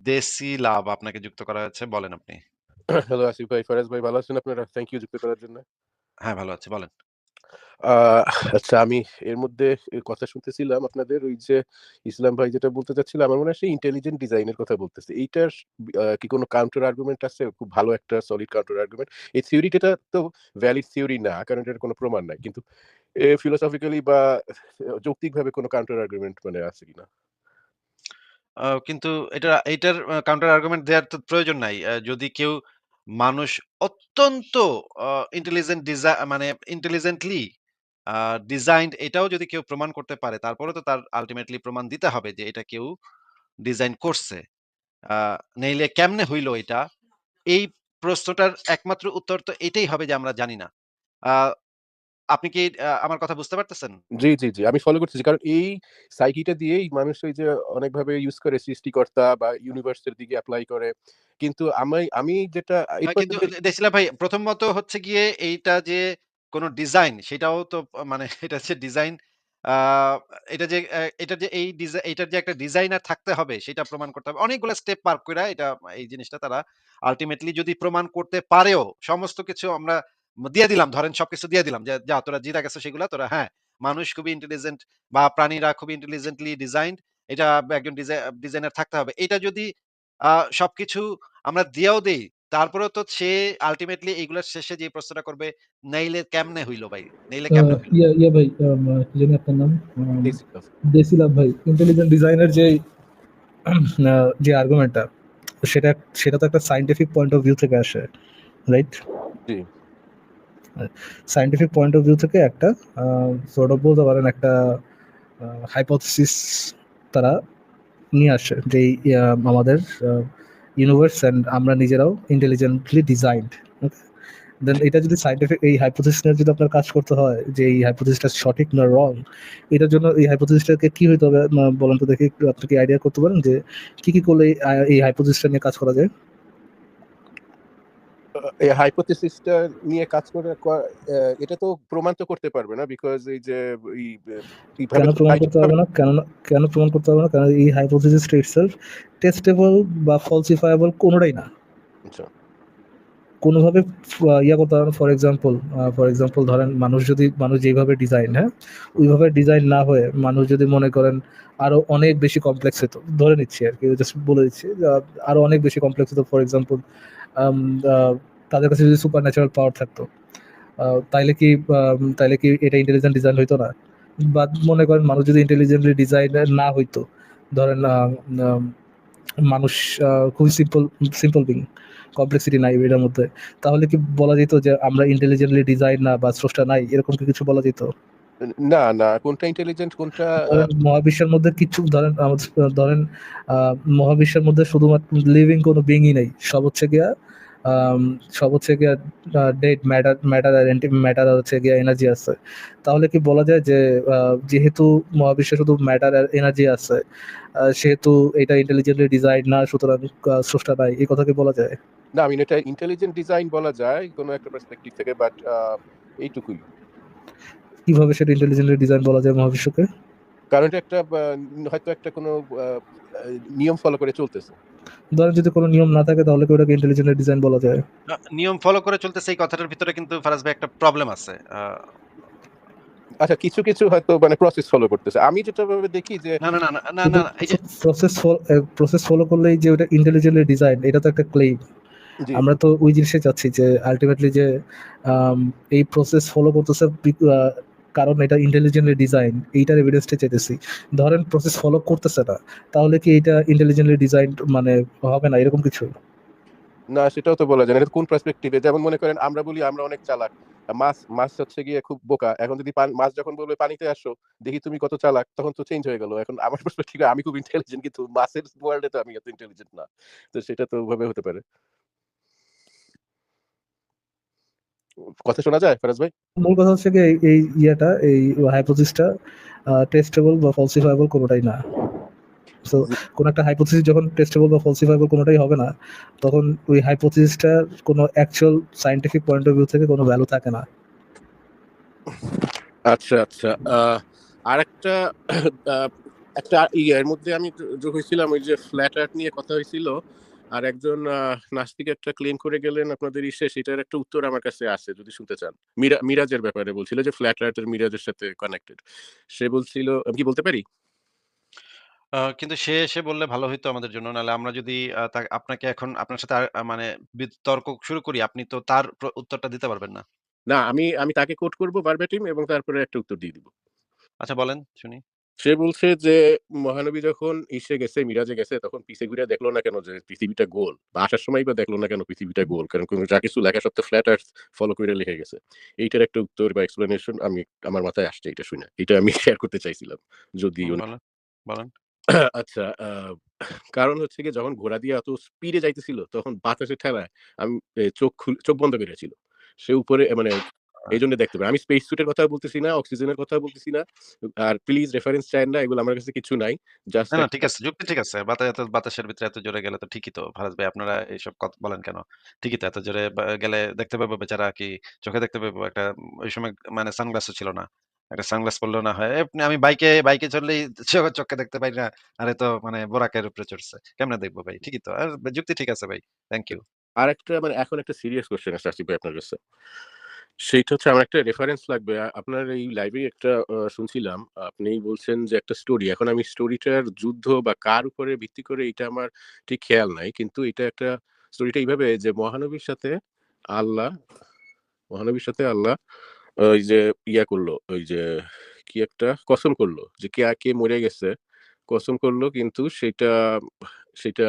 দেশি লাভ আপনাকে যুক্ত করা হয়েছে। বলেন আপনি। হ্যালো আসিফ ভাই, ফারাজ ভাই ভালো আছেন আপনারা? থ্যাংক ইউ যুক্ত করার জন্য। হ্যাঁ, ভালো আছি। বলেন। আচ্ছা আমি এর মধ্যে কথা শুনতেছিলাম আপনাদের ওই যে ইসলাম ভাই যেটা বলতে চাচ্ছিল আমার মনে হয় সে ইন্টেলিজেন্ট ডিজাইন এর কথা বলতেছে। এইটার কি কোনো কাউন্টার আর্গুমেন্ট আছে? খুব ভালো একটা সলিড কাউন্টার আর্গুমেন্ট। এই থিওরিটা তো ভ্যালিড থিওরি না। কারণ এটার কোনো প্রমাণ নাই। কিন্তু ফিলোসফিক্যালি বা যৌক্তিকভাবে কোনো কাউন্টার আর্গুমেন্ট মানে আছে কিনা? কিন্তু এটা এইটার আ কাউন্টার আর্গুমেন্ট দেওয়ার তো প্রয়োজন নাই। যদি কেউ মানুষ অত্যন্ত ইন্টেলিজেন্ট ডিজা মানে ইন্টেলিজেন্টলি আ এটাও যদি কেউ প্রমাণ করতে পারে, তারপরেও তো তার আল্টিমেটলি প্রমাণ দিতে হবে যে এটা কেউ ডিজাইন করছে। নইলে কেমনে হইল এটা? এই প্রশ্নটার একমাত্র উত্তর তো এটাই হবে যে আমরা জানি না। আপনি কি আমার কথা বুঝতে পারতেছেন? জি, জি, জি। আমি ফলো করতেছি। কারণ এই সাইকিটা দিয়েই মানুষ ওই যে অনেকভাবে ইউজ করে সৃষ্টিকর্তা বা ইউনিভার্স এর দিকে এপ্লাই করে। কিন্তু আমাই আমি যেটা কিন্তু দেশিলা ভাই প্রথমত হচ্ছে গিয়ে এইটা যে কোন ডিজাইন সেটাও তো মানে এটা হচ্ছে ডিজাইন এটা যে এটা যে এই এটার যে একটা ডিজাইনার থাকতে হবে সেটা প্রমাণ করতে হবে। অনেকগুলা স্টেপ পার কইরা এটা এই জিনিসটা তারা আলটিমেটলি যদি প্রমাণ করতে পারেও সমস্ত কিছু আমরা দিয়ে দিলাম। ধরেন সবকিছু দিয়ে দিলাম। যে যা তোরা জিতা গেছো সেগুলা তোরা হ্যাঁ, মানুষ খুবই ইন্টেলিজেন্ট বা প্রাণীরা খুবই ইন্টেলিজেন্টলি ডিজাইনড এটা একজন ডিজাই ডিজাইনার থাকতে হবে। এটা যদি সবকিছু আমরা দিয়েও দেই, তারপরেও তো সে আল্টিমেটলি এগুলার শেষে যে প্রশ্নটা করবে, "নাইলে কেমনে হইল ভাই? নাইলে কেমনে হইল?" ইয়া ইয়া ভাই কি জানি আপনার নাম? দেসিলাভ ভাই। ইন্টেলিজেন্ট ডিজাইনের যে যে আর্গুমেন্টটা সেটা সেটা তো একটা সায়েন্টিফিক পয়েন্ট অফ ভিউ থেকে আসে। রাইট? জি। সায়েন্টিফিক পয়েন্ট অফ ভিউ থেকে একটা সর্ট অফ বলতে পারেন একটা আ হাইপোথিসিস তারা নিয়ে আসে যে আমাদের ইউনিভার্স অ্যান্ড আমরা নিজেরাও ইন্টেলিজেন্টলি ডিজাইনড। দেন এটা যদি সায়েন্টিফিক এই হাইপোথিসিস নিয়ে যদি আপনার কাজ করতে হয় যে এই হাইপোথিসিসটা সঠিক না রং, এটার জন্য এই হাইপোথিসিসটাকে কি হইতে হবে বলেন তো দেখি আপনি কি আইডিয়া করতে পারেন যে কি, কি করলে এই হাইপোথিসিসটা নিয়ে কাজ করা যায়? এই হাইপোথিসিসটা নিয়ে কাজ করে এটা তো প্রমাণ তো করতে পারবে না। বিকজ এই যে এই কেন প্রমাণ করতে পারবে না? কেননা কেন প্রমাণ করতে পারবে না? কারণ এই হাইপোথিসিসটা ইটসেলফ টেস্টেবল বা ফলসিফায়েবল কোনটাই না। আচ্ছা। কোনভাবে ইয়া করতে পারবে। ফর এক্সাম্পল ফর এক্সাম্পল ধরেন মানুষ যদি মানুষ যেভাবে ডিজাইন, হ্যাঁ? ওইভাবে ডিজাইন না হয়ে মানুষ যদি মনে করেন আরও অনেক বেশি কমপ্লেক্স হইতো। ধরে নিচ্ছি আরকি জাস্ট বলে দিচ্ছি। আরও অনেক বেশি কমপ্লেক্স হতো। ফর এক্সাম্পল তাদের কাছে যদি সুপার ন্যাচারাল পাওয়ার থাকতো। তাইলে কি তাইলে কি এটা ইন্টেলিজেন্ট ডিজাইন হইতো না? বা মনে করেন মানুষ যদি ইন্টেলিজেন্টলি ডিজাইন না হইতো, ধরেন মানুষ খুবই সিম্পল সিম্পল বিং, কমপ্লেক্সিটি নাই এটার মধ্যে। তাহলে কি বলা যেত যে আমরা ইন্টেলিজেন্টলি ডিজাইন না বা স্রষ্টা নাই এরকম কি কিছু বলা যেত? না, না। কোনটা ইন্টেলিজেন্ট কোনটা মহাবিশ্বের মধ্যে কিচ্ছু ধরেন আমাদের ধরেন মহাবিশ্বের মধ্যে শুধুমাত্র লিভিং কোনো বিইংই নাই। সব হচ্ছে গিয়া আম সব হচ্ছে গিয়া ডেড ম্যাটার ম্যাটার আর ম্যাটার আর হচ্ছে গিয়া এনার্জি আছে। তাহলে কি বলা যায় যে যেহেতু মহাবিশ্বে শুধু ম্যাটার আর এনার্জি আছে, সেহেতু এটা ইন্টেলিজেন্টলি ডিজাইন না সুতরাং স্রষ্টা নাই। এই কথা কি বলা যায়? না, আই মিন এটা ইন্টেলিজেন্ট ডিজাইন বলা যায় কোন একটা পার্সপেক্টিভ থেকে বাট এইটুকুই। কীভাবে সেটা ইন্টেলিজেন্টলি ডিজাইন বলা যায় মহাবিশ্বকে? কারণ এটা একটা হয়তো একটা কোনো নিয়ম ফলো করে চলতেছে। ধরেন যদি কোনো নিয়ম না থাকে তাহলে কি ওটাকে ইন্টেলিজেন্টলি ডিজাইন বলা যায়? নিয়ম ফলো করে চলতেছে এই কথাটার ভিতরে কিন্তু ফারাজ ভাই একটা প্রবলেম আছে। আচ্ছা কিছু, কিছু হয়তো মানে প্রসেস ফলো করতেছে। আমি যেটা ভাবে দেখি যে না, না, না, না, না, এই যে প্রসেস ফল প্রসেস ফলো করলেই যে ওটা ইন্টেলিজেন্টলি ডিজাইন এটা তো একটা ক্লেইম। জি। আমরা তো ওই জিনিসে চাচ্ছি যে আল্টিমেটলি যে এই প্রসেস ফলো করতেছে কারণ এটা ইন্টেলিজেন্টলি ডিজাইন এইটার এভিডেন্সটা চাইতেছি। ধরেন প্রসেস ফলো করতেছে না। তাহলে কি এটা ইন্টেলিজেন্টলি ডিজাইনড মানে হবে না এরকম কিছু? না সেটাও তো বলা যায় না। কোন পার্সপেক্টিভ যেমন মনে করেন আমরা বলি আমরা অনেক চালাক। মাছ মাছ হচ্ছে গিয়ে খুব বোকা। এখন যদি মাছ যখন বলবে পানিতে আসো, দেখি তুমি কত চালাক তখন তো চেঞ্জ হয়ে গেল। এখন আমার পার্সপেক্টিভ আমি খুব ইন্টেলিজেন্ট কিন্তু মাছের ওয়ার্ল্ডে তো আমি এত ইন্টেলিজেন্ট না। তো সেটা তো ওভাবে হতে পারে। কথা শোনা যায় ফারাজ ভাই? মূল কথা হচ্ছে গিয়ে এই ইয়াটা এই হাইপোথিসিসটা টেস্টেবল বা ফলসিফায়েবল কোনটাই না। সো। কোন একটা হাইপোথিসিস যখন টেস্টেবল বা ফলসিফায়েবল কোনটাই হবে না, তখন ওই হাইপোথিসিসটার কোনো actual scientific point of view থেকে কোনো ভ্যালু থাকে না। আচ্ছা, আচ্ছা। আরেকটা একটা ইয়ে এর মধ্যে আমি যোগ হয়েছিলাম ওই যে ফ্ল্যাট আর্ট নিয়ে কথা হয়েছিল আর একজন নাস্তিক একটা ক্লেম করে গেলেন আপনাদের ইসে সেটার একটা উত্তর আমার কাছে আছে যদি শুনতে চান মিরা মিরাজের ব্যাপারে বলছিল যে ফ্ল্যাট আর্টের মিরাজের সাথে কানেক্টেড সে বলছিল আমি কি বলতে পারি কিন্তু সে এসে বললে ভালো হইতো আমাদের জন্য। নাহলে আমরা যদি আপনাকে এখন আপনার সাথে মানে বিতর্ক শুরু করি, আপনি তো তার উত্তরটা দিতে পারবেন না। না আমি আমি তাকে কোট করব ভার্বাটিম এবং তারপরে একটা উত্তর দিয়ে দিব আচ্ছা বলেন শুনি। সে বলছে যে মহানবী যখন ইসে গেছে মিরাজে গেছে তখন পিছে ঘুরে দেখল না কেন যে পৃথিবীটা গোল? বা আসার সময় বা দেখল না কেন পৃথিবীটা গোল? কারণ কোনো যা কিছু লেখা সব তো ফ্ল্যাট আর্থ ফলো করে লিখে গেছে। এইটার একটা উত্তর বা এক্সপ্লেনেশন আমি আমার মাথায় আসছে এটা শুনে। এটা আমি শেয়ার করতে চাইছিলাম যদি। আচ্ছা আহ, কারণ হচ্ছে কি যখন ঘোড়া দিয়ে এত স্পিডে যাইতেছিল তখন বাতাসের ঠেলায় আমি চোখ চোখ বন্ধ করেছিল সে উপরে মানে এই জন্য দেখতে পাই আমি স্পেস সুটের কথা বলতেছি না অক্সিজেনের কথা বলতেছি না আর প্লিজ রেফারেন্স চাই না এগুলো আমার কাছে কিছু নাই জাস্ট না, ঠিক আছে। যুক্তি ঠিক আছে। বাতাসের ভিতরে এত জোরে গেলে তো ঠিকই তো। ফারাজ ভাই আপনারা এইসব কথা বলেন কেন? ঠিকই তো এত জোরে গেলে দেখতে পাবো বেচারা কি চোখে দেখতে পাবো একটা ওই সময় মানে সানগ্লাসও ছিল না। একটা সানগ্লাস পড়লেও না হয়। আমি বাইকে বাইকে চললেই চোখ চোখে দেখতে পাই না। আর তো মানে বোরাকের উপরে চড়ছে। কেমনে দেখব ভাই? ঠিকই তো। আর যুক্তি ঠিক আছে ভাই। Thank you. আর একটা মানে এখন একটা সিরিয়াস কোশ্চেন আছে আসিফ ভাই আপনার কাছে সেইটা হচ্ছে আমার একটা রেফারেন্স লাগবে আপনার এই লাইভে একটা শুনছিলাম আপনি বলছেন যে একটা স্টোরি এখন আমি স্টোরিটার যুদ্ধ বা কার উপরে ভিত্তি করে এটা আমার ঠিক খেয়াল নাই কিন্তু এটা একটা স্টোরিটা এইভাবে যে মহানবীর সাথে আল্লাহ মহানবীর সাথে আল্লাহ ওই যে ইয়া করল ওই যে কি একটা কসম করল যে কে কে মরে গেছে কসম করল কিন্তু সেটা সেটা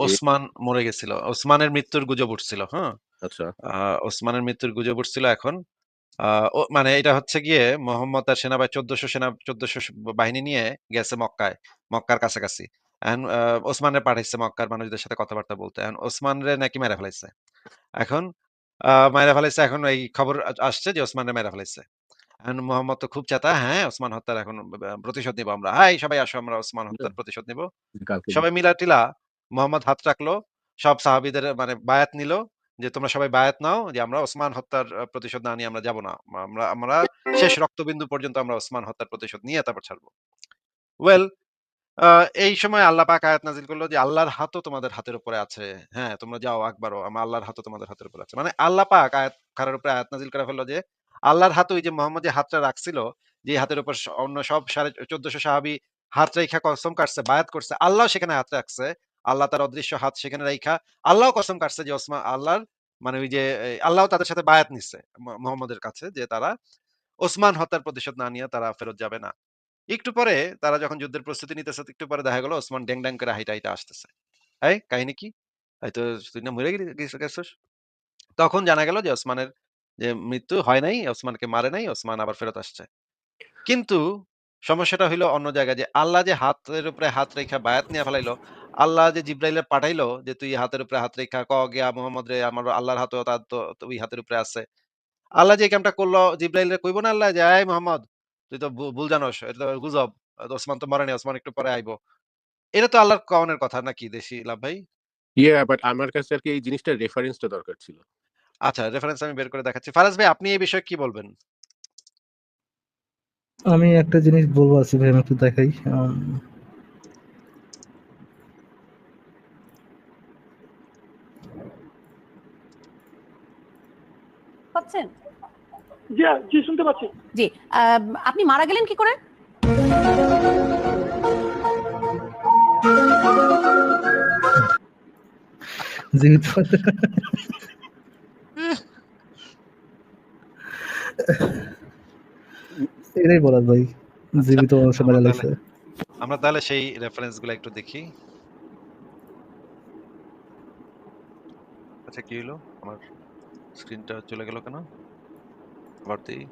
ওসমান মরে গেছিল। ওসমানের মৃত্যুর গুজব উঠছিল, হ্যাঁ? আচ্ছা ওসমানের মৃত্যুর গুজব উঠছিল এখন। আ ও মানে এটা হচ্ছে গিয়ে মোহাম্মদ তার সেনাবাহিনী ১৪০০ সেনা ১৪০০ বাহিনী নিয়ে গেছে মক্কায়, মক্কার কাছাকাছি। এখন আ ওসমানরে পাঠাইছে মক্কার মানুষদের সাথে কথাবার্তা বলতে। এখন ওসমানরে নাকি মেরে ফেলাইছে। এখন আ মাইরা ফেলাইছে এখন এই খবর আ আসছে যে ওসমানরে মাইরা ফেলাইছে। এখন মোহাম্মদ তো খুব চেতা, হ্যাঁ, ওসমান হত্যার এখন ব ব প্রতিশোধ নিবো আমরা। হাই সবাই আসো আমরা ওসমান হত্যার প্রতিশোধ নিবো। কালকে সবাই মিলা-টিলা মোহাম্মদ হাত রাখল। সব সাহাবীদের মানে বায়াত নিল যে, "তোমরা সবাই বায়াত নাও যে আমরা ওসমান হত্যার প্রতিশোধ না নিয়ে আমরা যাব না। আমরা আমরা শেষ রক্তবিন্দু পর্যন্ত আমরা ওসমান হত্যার প্রতিশোধ নিয়ে তারপর ছাড়বো।" ওয়েল এই সময় আল্লাহ পাক আয়াত নাযিল করল যে, "আল্লাহর হাতও তোমাদের হাতের উপরে আছে। হ্যাঁ, তোমরা যাও আগ বাড়ো। আমা আল্লাহর হাতও তোমাদের হাতের উপরে আছে।" মানে আল্লাহ পাক আয়াত কারের উপরে আয়াত নাজিল করে ফেলল যে, আল্লাহর হাত ওই যে মোহাম্মদ যে হাতটা রাখছিল, যে হাতের উপর অন্য সব সাড়ে ১৪০০ সাহাবী হাত রাইখা কসম কাটছে, বায়াত করছে। আল্লাহ সেখানে হাত রাখছে। আল্লাহ তার অদৃশ্য হাত সেখানে রাইখা আল্লাহও কসম কাটছে যে ওসমান আল্লাহর মানে ওই যে এ আল্লাহও তাদের সাথে বায়াত নিচ্ছে মোহাম্মদের কাছে যে তারা ওসমান হত্যার প্রতিশোধ না নিয়ে তারা ফেরত যাবে না। একটু পরে তারা যখন যুদ্ধের প্রস্তুতি নিতেছে একটু পরে দেখা গেল ওসমান ড্যাং, ড্যাং করে হাইটা, হাইটা আসতেছে। এই কাহিনী কি? হয়তো তুই না গেছ গেছস? তখন জানা গেল যে ওসমানের যে মৃত্যু হয় নাই, ওসমানকে মারে নাই, ওসমান আবার ফেরত আসছে। কিন্তু সমস্যাটা হইল অন্য জায়গায় যে আল্লাহ যে হাতের উপরে হাত রেখা বায়াত নিয়া ফেলাইলো, আল্লাহ যে জিব্রাইলে পাঠাইলো যে তুই হাতের উপরে হাত রেখা ক গিয়া মুহাম্মদ রে আমার আল্লাহর হাতও তার তো ওই হাতের উপরে আছে। আল্লাহ যে এই কামটা করল জিব্রাইলরে কইব না আল্লাহ যে, "এই মুহাম্মদ তুই তো ভুল জানোস। এটা তো গুজব। ওসমান তো মরেনি। ওসমান একটু পরে আইবো।" এটা তো আল্লাহর কওনের কথা নাকি দেশি লাভ ভাই? ইয়া বাট আমার কাছে আরকি এই জিনিসটার রেফারেন্সটা দরকার ছিল। আচ্ছা রেফারেন্স আমি বের করে দেখাচ্ছি। ফারাজ ভাই আপনি এই বিষয়ে কি বলবেন? আমি একটা জিনিস বলব আসিফ ভাই আমি একটু দেখাই। পাচ্ছেন? জি জি শুনতে পাচ্ছি। জি আপনি মারা গেলেন কি করে? জীবিত এটাই বলার ভাই জীবিত মানুষ আমরা মেরে লাগছে আমরা তাহলে সেই রেফারেন্সগুলো একটু দেখি। আচ্ছা কি হইল? আমার স্ক্রিনটা চলে গেল কেন? আবার দেই।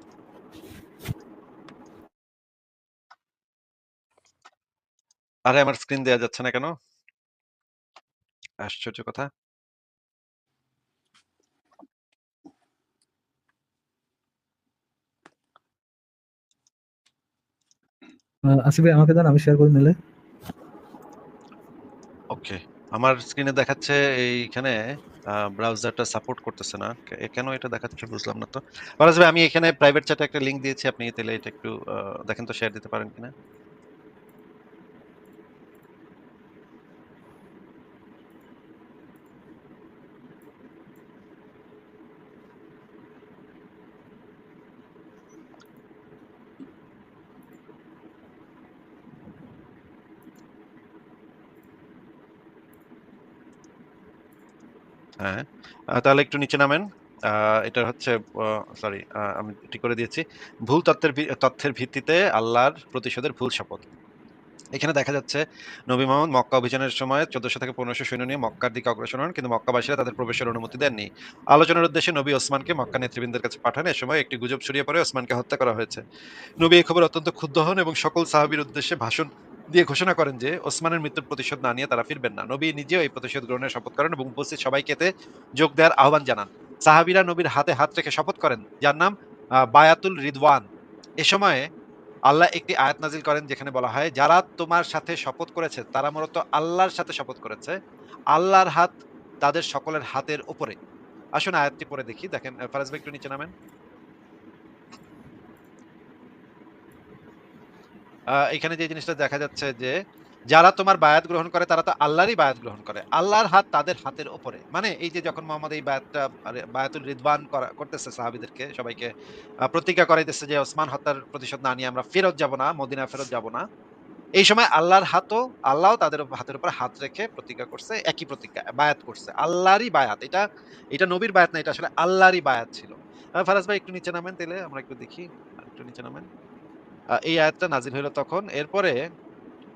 আরে আমার স্ক্রিন দেয়া যাচ্ছে না কেন? আশ্চর্য কথা। আসিফ আমাকে দেন, আমি শেয়ার করে নিলে ওকে। আমার স্ক্রিনে দেখাচ্ছে এইখানে ব্রাউজারটা সাপোর্ট করতেছে না। কেন এটা দেখাচ্ছে বুঝলাম না তো। আমি এখানে প্রাইভেট চ্যাটে একটা লিংক দিয়েছি। আপনি তাহলে এটা একটু দেখেন তো শেয়ার দিতে পারেন কিনা? হ্যাঁ, তাহলে একটু নিচে নামেন। এটা হচ্ছে সরি আমি ঠিক করে দিয়েছি। ভুল ভি তথ্যের ভিত্তিতে আল্লাহর প্রতিশোধের ভুল শপথ। এখানে দেখা যাচ্ছে নবী মোহাম্মদ মক্কা অভিযানের সময় ১৪০০ থেকে ১৫০০ সৈন্য নিয়ে মক্কার দিকে অগ্রসর হন কিন্তু মক্কাবাসীরা তাদের প্রবেশের অনুমতি দেননি। আলোচনার উদ্দেশ্যে নবী ওসমানকে মক্কা নেতৃবৃন্দের কাছে পাঠান। এ সময় একটি গুজব ছড়িয়ে পড়ে ওসমানকে হত্যা করা হয়েছে। নবী এই খবর অত্যন্ত ক্ষুব্ধ হন এবং সকল সাহাবীর উদ্দেশ্যে ভাষণ দিয়ে ঘোষণা করেন যে ওসমানের মৃত্যুর প্রতিশোধ না নিয়ে তারা ফিরবেন না। নবী নিজেও এই প্রতিশোধ গ্রহণের শপথ করেন এবং উপস্থিত সবাইকে এতে যোগ দেওয়ার আহ্বান জানান। সাহাবীরা নবীর হাতে হাত রেখে শপথ করেন, যার নাম বায়াতুল রিদওয়ান। এ সময়ে আল্লাহ একটি আয়াত নাজিল করেন যেখানে বলা হয়, যারা তোমার সাথে শপথ করেছে, তারা মূলত আল্লাহর সাথে শপথ করেছে আল্লাহর হাত তাদের সকলের হাতের উপরে আসুন আয়াতটি পরে দেখি দেখেন ফারাজ ভাই একটু নিচে নামেন এখানে যে জিনিসটা দেখা যাচ্ছে যে যারা তোমার বায়াত গ্রহণ করে তারা তো আল্লাহরই বায়াত গ্রহণ করে। আল্লাহর হাত তাদের হাতের উপরে মানে এই যে যখন মোহাম্মদ এই বায়াতটা আরে, বায়াতুল করা করতেছে সাহাবিদেরকে সবাইকে প্রতিজ্ঞা করাইতেছে যে ওসমান হত্যার প্রতিশোধ না নিয়ে আমরা ফেরত যাব না মদিনা ফেরত যাব না। এই সময় আল্লাহর হাতও আল্লাহ তাদের হাতের উপর হাত রেখে প্রতিজ্ঞা করছে একই প্রতিজ্ঞা বায়াত করছে। আল্লাহরই বায়াত। এটা এটা নবীর বায়াত না এটা আসলে আল্লাহরই বায়াত ছিল। ফারাজ ভাই একটু নিচে নামেন তাহলে আমরা একটু দেখি একটু নিচে নামেন। এই আয়াতটা নাজিল হলো তখন। এরপরে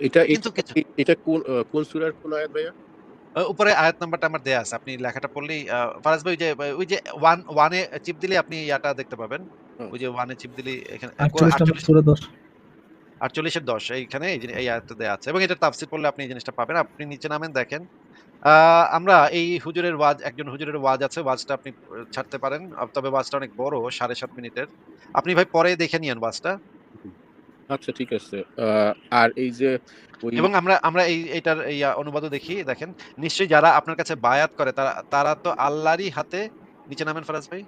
এটা কিন্তু এটা কিছু এটা কোন কোন সূরার কোন আয়াত ভাইয়া? উপরে আয়াত নাম্বারটা আমার দেয়া আছে। আপনি লেখাটা পড়লেই ফারাজ ভাই ওই যে ওই যে ওয়ান ওয়ানে চিপ দিলে আপনি ইয়াটা দেখতে পাবেন। ওই যে ওয়ানে চিপ দিলে এখানে আটচল্লিশ নম্বর সুরা দশ। আটচল্লিশের দশ এইখানে এই আয়াতটা দেয়া আছে। এবং এটা তাফসির পড়লে আপনি এই জিনিসটা পাবেন। আপনি নিচে নামেন দেখেন। আহ, আমরা এই হুজুরের ওয়াজ একজন হুজুরের ওয়াজ আছে ওয়াজটা আপনি ছাড়তে পারেন। তবে ওয়াজটা অনেক বড় সাড়ে সাত মিনিটের। আপনি ভাই পরে দেখে নিয়েন ওয়াজটা। আচ্ছা ঠিক আছে। আর এই যে এবং আমরা আমরা এই এইটার এই দেখি, দেখেন, নিশ্চয়ই যারা আপনার কাছে বায়াত করে, তারা তারা তো আল্লাহরই হাতে নিচে নামেন ফারাজ ভাই?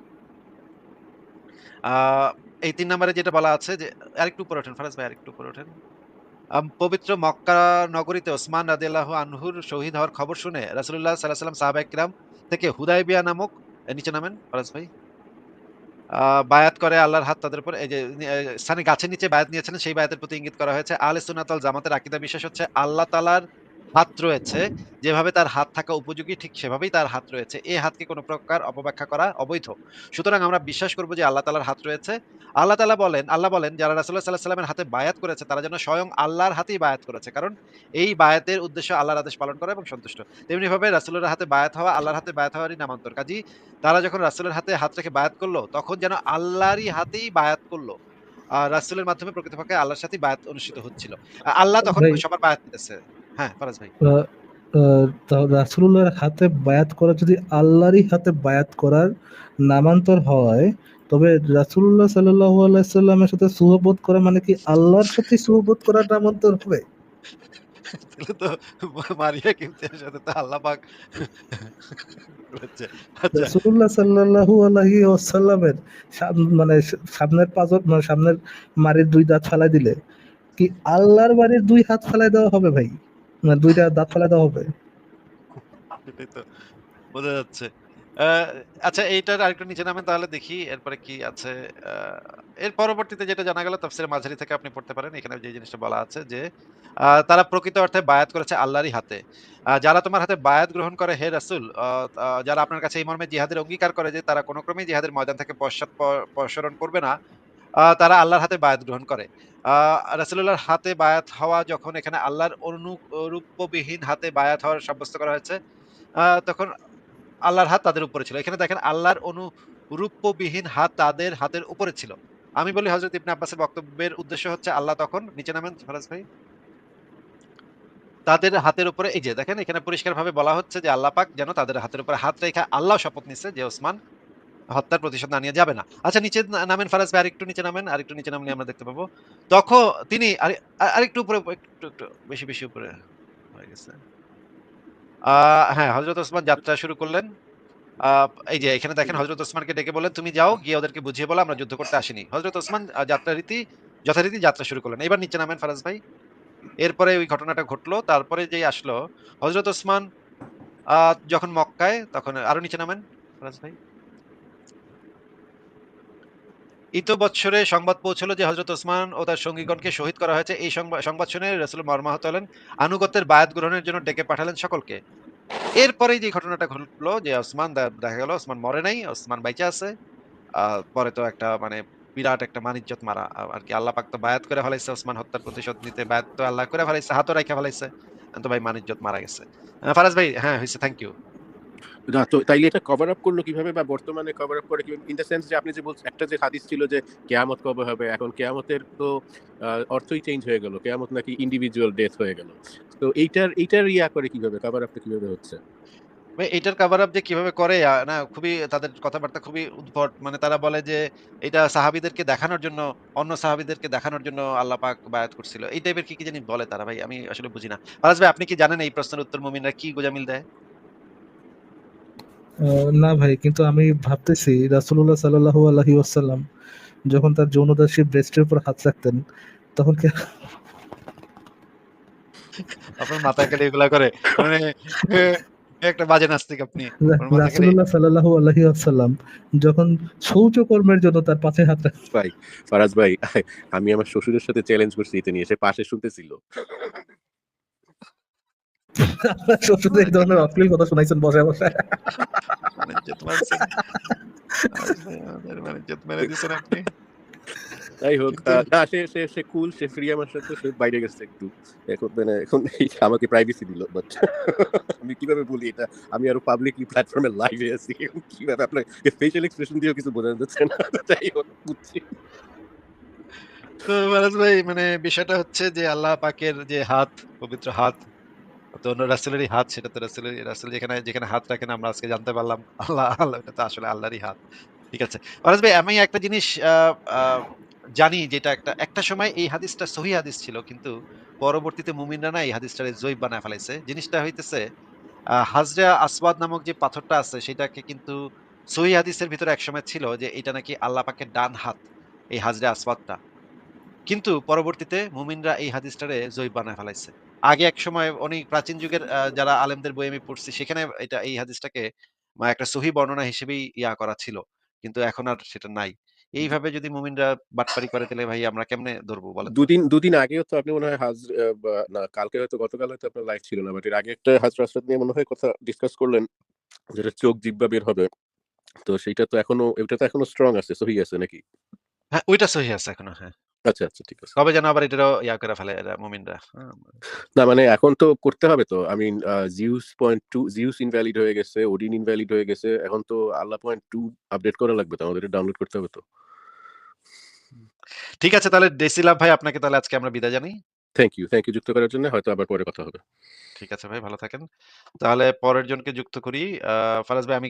এই তিন নম্বরে যেটা বলা আছে যে, আরেকটু উপরে ওঠেন, ফারাজ ভাই, আরেকটু উপরে ওঠেন। পবিত্র মক্কা নগরীতে ওসমান রাদিয়াল্লাহ আনহুর শহীদ হওয়ার খবর শুনে রাসূলুল্লাহ সাল্লাল্লাহু আলাইহি সাল্লাম সাহাবা একরাম থেকে হুদায়বিয়া নামক নিচে নামেন, ফরাজ ভাই। বায়াত করে আল্লাহর হাত তাদের উপর, এই যে স্থানে গাছের নিচে বায়াত নিয়েছেন, সেই বায়াতের প্রতি ইঙ্গিত করা হয়েছে। আলে সুনাতল জামাতের আকিদা বিশ্বাস হচ্ছে আল্লাহ তালার হাত রয়েছে যেভাবে তার হাত থাকা উপযোগী ঠিক সেভাবেই তার হাত রয়েছে। এই হাতকে কোনো প্রকার অপব্যাখ্যা করা অবৈধ। সুতরাং আমরা বিশ্বাস করব যে আল্লাহ তালার হাত রয়েছে। আল্লাহ তালা বলেন আল্লাহ বলেন যারা রাসুল্লাহ সাল্লাহ সাল্লামের হাতে বায়াত করেছে তারা যেন স্বয়ং আল্লাহর হাতেই বায়াত করেছে। কারণ এই বায়াতের উদ্দেশ্য আল্লাহর আদেশ পালন করা এবং সন্তুষ্ট। তেমনি ভাবে রাসুলের হাতে বায়াত হওয়া আল্লাহর হাতে বায়াত হওয়ারই নামান্তর। কাজী তারা যখন রাসুলের হাতে হাত রেখে বায়াত করল তখন যেন আল্লাহরই হাতেই বায়াত করল। আর রাসুলের মাধ্যমে প্রকৃতপক্ষে আল্লাহর সাথে বায়াত অনুষ্ঠিত হচ্ছিল। আল্লাহ তখন সবার বায়াত নিতেছে হ্যাঁ ফরাজ ভাই। রাসুল্লাহর হাতে বায়াত করা যদি আল্লাহরই হাতে বায়াত করার নামান্তর হয় তবে রাসুল্লাহ সাল্লাহ আলাইসাল্লামের সাথে সুহবত করা মানে কি আল্লাহর সাথে সুহবত করার নামান্তর হবে? তাহলে তো মারিয়া কিমতের সাথে তো আল্লাহ পাক করেছে। আচ্ছা ওয়াসাল্লামের মানে সামনের পাঁচর মানে সামনের মারির দুই দাঁত ফেলাই দিলে কি আল্লাহর বাড়ির দুই হাত ফেলাই দেওয়া হবে ভাই? দুইটা দাঁত দেওয়া হবে। বোঝা যাচ্ছে। আচ্ছা এইটার আরেকটু নিচে তাহলে দেখি, এরপরে কি আছে। এর পরবর্তীতে যেটা জানা গেল তফসির মাঝারি থেকে আপনি পড়তে পারেন। এখানে যে জিনিসটা বলা আছে যে তারা প্রকৃত অর্থে বায়াত করেছে আল্লাহরই হাতে। যারা তোমার হাতে বায়াত গ্রহণ করে, হে রাসুল যারা আপনার কাছে এই মর্মে জিহাদের অঙ্গীকার করে যে তারা কোনো ক্রমেই জিহাদের ময়দান থেকে পশ্চাৎ প- পসরণ করবে না তারা আল্লাহর হাতে বায়াত গ্রহণ করে। আহ, রাসূলুল্লাহর হাতে বায়াত হওয়া যখন এখানে আল্লাহর অনুরূপবিহীন হাতে বায়াত হওয়ার সাব্যস্ত করা হয়েছে তখন আল্লাহর হাত তাদের উপরে ছিল। এখানে দেখেন আল্লাহর অনুরূপবিহীন হাত তাদের হাতের উপরে ছিল। আমি বলি হজরত ইবনে আব্বাসের বক্তব্যের উদ্দেশ্য হচ্ছে আল্লাহ তখন নিচে নামেন ফরাজ ভাই। তাদের হাতের উপরে এই যে দেখেন এখানে পরিষ্কারভাবে বলা হচ্ছে যে আল্লাহ পাক যেন তাদের হাতের উপরে হাত রেখে আল্লাহ শপথ নিচ্ছে যে ওসমান হত্যার প্রতিশোধ না নিয়ে যাবে না। আচ্ছা নিচে নামেন ফারাজ ভাই আরেকটু নিচে নামেন আরেকটু নিচে নামলে আমরা দেখতে পাবো। তখন তিনি আরে- আরেকটু উপরে একটু একটু বেশি বেশি উপরে হয়ে গেছে। হ্যাঁ হজরত ওসমান যাত্রা শুরু করলেন। এই যে এখানে দেখেন হজরত ওসমানকে ডেকে বলেন তুমি যাও গিয়ে ওদেরকে বুঝিয়ে বলো আমরা যুদ্ধ করতে আসিনি। হজরত ওসমান যাত্রা রীতি যথারীতি যাত্রা শুরু করলেন। এবার নিচে নামেন ফারাজ ভাই। এরপরে ওই ঘটনাটা ঘটলো তারপরে যে আসলো হজরত ওসমান যখন মক্কায় তখন আরও নিচে নামেন ফারাজ ভাই। ইতো বৎসরে সংবাদ পৌঁছলো যে হজরত ওসমান ও তার সঙ্গীগণকে শহীদ করা হয়েছে এই সংবাদ শুনে রসুল মর্মাহত হলেন আনুগত্যের বায়াত গ্রহণের জন্য ডেকে পাঠালেন সকলকে এরপরেই যে ঘটনাটা ঘটলো যে ওসমান দেখা গেল ওসমান মরে নাই, ওসমান বাইচা আছে। পরে তো একটা মানে বিরাট একটা মান-ইজ্জত মারা আর কি আল্লাহ পাক তো বায়াত করে ফেলাইছে ওসমান হত্যার প্রতিশোধ নিতে বায়াত তো আল্লাহ করে ফেলাইছে, হাতও রাইখা ফেলাইছে। তো ভাই মান-ইজ্জত মারা গেছে। ফারাজ ভাই হ্যাঁ, হইছে থ্যাংক ইউ। না তাইলে এটা কভার আপ করল কীভাবে বা বর্তমানে কভার আপ করে কীভাবে? ইন দ্য সেন্স যে আপনি যে বলছেন একটা যে হাদিস ছিল যে কেয়ামত কবে হবে? এখন কেয়ামতের তো অর্থই চেঞ্জ হয়ে গেল। কেয়ামত নাকি ইন্ডিভিজুয়াল ডেথ হয়ে গেল। তো এইটার এইটার ইয়া করে কীভাবে? কভার আপটা কীভাবে হচ্ছে? এটার কভার আপ যে কীভাবে করে না খুবই তাদের কথাবার্তা খুবই উদ্ভট। মানে তারা বলে যে এটা সাহাবীদেরকে দেখানোর জন্য অন্য সাহাবীদেরকে দেখানোর জন্য আল্লাহ পাক বায়াত করছিল। এই টাইপের কি, কি জানি বলে তারা ভাই আমি আসলে বুঝি না। ভাই আপনি কি জানেন এই প্রশ্নের উত্তর মুমিনরা কি গোঁজামিল দেয়? না ভাই কিন্তু আমি ভাবতেছি রাসূলুল্লাহ সাল্লাল্লাহু আলাইহি আসাল্লাম যখন তার যৌনদাসী ব্রেস্টের উপর হাত রাখতেন তখন কি আপনার মাথায় এগুলা করে মানে এ একটা বাজে নাস্তিক আপনি। রা আপনার মাথায় খালি রাসূলুল্লাহ সাল্লাল্লাহু আলাইহি ওয়াসাল্লাম যখন শৌচকর্মের জন্য তার পাছে হাত রাখ ভাই, ফারাজ ভাই আমি আমার শ্বশুরের সাথে চ্যালেঞ্জ করছি এটা নিয়ে। সে পাশে শুনতেছিল। আপনার শ্বশুর এই ধরনের অশ্লীল কথা শোনাইছেন দিছেন আপনি। যাই হোক না সে সে সে কুল সে ফ্রি আমার সাথে সে বাইরে গেছে একটু। এখন মানে এখন আমাকে প্রাইভেসি দিল। বাট আমি কীভাবে বলি এটা? আমি আরও পাবলিকলি প্ল্যাটফর্মে লাইভে আছি। কীভাবে আপনার ফেশিয়াল এক্সপ্রেশন দিয়েও কিছু বোঝানো যাচ্ছে না। যাই হোক বুঝছি। তো ভাই মানে বিষয়টা হচ্ছে যে আল্লাহ পাকের যে হাত, পবিত্র হাত তো রাসূলেরই হাত, সেটা তো রাসূলেরই, রাসূল যেখানে যেখানে হাত রাখেন, আমরা আজকে জানতে পারলাম আল্লাহ আল্লাহ, এটা তো আসলে আল্লাহরই হাত। ঠিক আছে। ফারাজ ভাই, আমি একটা জিনিস জানি যেটা একটা একটা সময় এই হাদিসটা সহিহ হাদিস ছিল, কিন্তু পরবর্তীতে মুমিনরা না এই হাদিসটারে যঈফ বানায় ফেলাইছে। জিনিসটা হইতেছে হাজরা আসওয়াদ নামক যে পাথরটা আছে, সেটাকে কিন্তু সহিহ হাদিসের ভিতরে একসময় ছিল যে এটা নাকি আল্লাহ পাকের ডান হাত, এই হাজরা আসওয়াদটা। কিন্তু পরবর্তীতে মুমিনরা এই হাদিসটারে জৈব বানায় ফেলাইছে। আগে এক সময় অনেক প্রাচীন যুগের যারা আলেমদের বই আমি পড়ছি সেখানে এটা এই হাদিসটাকে একটা সহিহ বর্ণনা হিসেবেই ইয়া করা ছিল। কিন্তু এখন আর সেটা নাই। এইভাবে যদি মুমিনরা বাটপারি করে তাহলে ভাই আমরা কেমনে ধরবো বলেন দুদিন দুদিন আগেও তো আপনি মনে হয় হাজ না কালকে হয়তো গতকাল হয়তো আপনার লাইভ ছিল না। বাট এর আগে একটা হাজরা আসওয়াদ নিয়ে মনে হয় কথা ডিসকাস করলেন। যেটা চোখ জিহ্বা বের হবে। তো সেইটা তো এখনও ওইটা তো এখনও স্ট্রং আছে, সহিহ আছে নাকি? হ্যাঁ, ওইটা সহিহ আছে এখনও হ্যাঁ। আচ্ছা, আচ্ছা ঠিক আছে। কবে যেন আবার এটারও ইয়া করে ফেলে এরা মুমিনরা। আ না মানে এখন তো করতে হবে তো। I mean uh Zeus point 2 Zeus invalid হয়ে গেছে, ওডিন ইনভ্যালিড হয়ে গেছে। এখন তো আল্লাহ পয়েন্ট 2 আপডেট করা লাগবে তো আমাদের ডাউনলোড করতে হবে তো। ঠিক আছে তাহলে ডেসিলাভ ভাই আপনাকে তাহলে আজকে আমরা বিদায় জানাই। থ্যাংক ইউ, থ্যাংক ইউ যুক্ত করার জন্য। হয়তো আবার পরে কথা হবে। ঠিক আছে ভাই ভালো থাকেন। তাহলে পরের জনকে যুক্ত করি। আ ফারাজ ভাই আমি